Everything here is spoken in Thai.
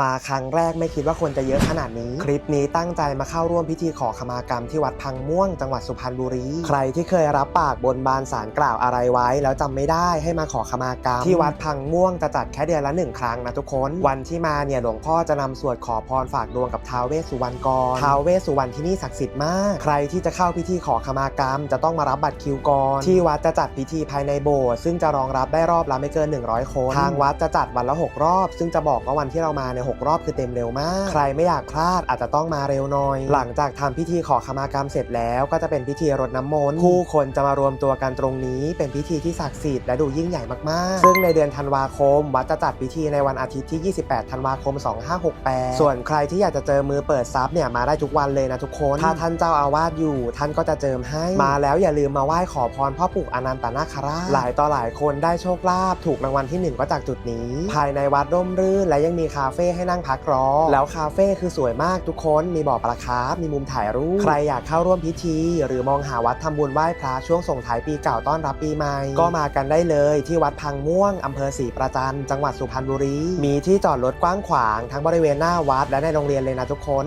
มาครั้งแรกไม่คิดว่าคนจะเยอะขนาดนี้ คลิปนี้ตั้งใจมาเข้าร่วมพิธีขอขมากรรมที่วัดพังม่วงจังหวัดสุพรรณบุรี ใครที่เคยรับปากบนบานสารกล่าวอะไรไว้ แล้วจำไม่ได้ให้มาขอขมากรรมที่วัดพังม่วงจะจัดแค่เดือนละหนึ่งครั้งนะทุกคน วันที่มาเนี่ยหลวงพ่อจะนำสวดขอพรฝากดวงกับท้าวเวสสุวรรณก่อนท้าวเวสสุวรรณที่นี่ศักดิ์สิทธิ์มาก ใครที่จะเข้าพิธีขอขมากรรม จะต้องมารับบัตรคิวก่อนที่วัดจะจัดพิธีภายในโบสถ์ซึ่งจะรองรับได้รอบละไม่เกิน 100 คนทางวัดจะจัดวันละ 6 รอบ ซึ่งจะบอกว่าวันที่เรามาเนี่ยหกรอบคือเต็มเร็วมาก ใครไม่อยากพลาดอาจจะต้องมาเร็วหน่อย หลังจากทำพิธีขอขมากรรมเสร็จแล้วก็จะเป็นพิธีรดน้ำมนต์ผู้คนจะมารวมตัวกันตรงนี้ เป็นพิธีที่ศักดิ์สิทธิ์และดูยิ่งใหญ่มากๆ ซึ่งในเดือนธันวาคม วัดจะจัดพิธีในวันอาทิตย์ที่ 28 ธันวาคม 2568 ส่วนใครที่อยากจะเจอมือเปิดซับเนี่ยมาได้ทุกวันเลยนะทุกคน ถ้าท่านเจ้าอาวาสอยู่ ท่านก็จะเจิมให้ มาแล้วอย่าลืมมาไหว้ขอพรพ่อปู่อนันตนาคราชหลายต่อหลายคนได้โชคลาภถูกรางวัลที่หนึ่งก็จากจุดนี้ ภายในวัดร่มรื่นและยังมีคาเฟ่ให้นั่งพักรอ แล้วคาเฟ่คือสวยมากทุกคนมีบ่อปลาคาร์ฟมีมุมถ่ายรูป ใครอยากเข้าร่วมพิธี หรือมองหาวัดทำบุญไหว้พระช่วงส่งท้ายปีเก่าต้อนรับปีใหม่ ก็มากันได้เลยที่วัดพังม่วงอำเภอศรีประจันจังหวัดสุพรรณบุรี มีที่จอดรถกว้างขวางทั้งบริเวณหน้าวัดและในโรงเรียนเลยนะทุกคน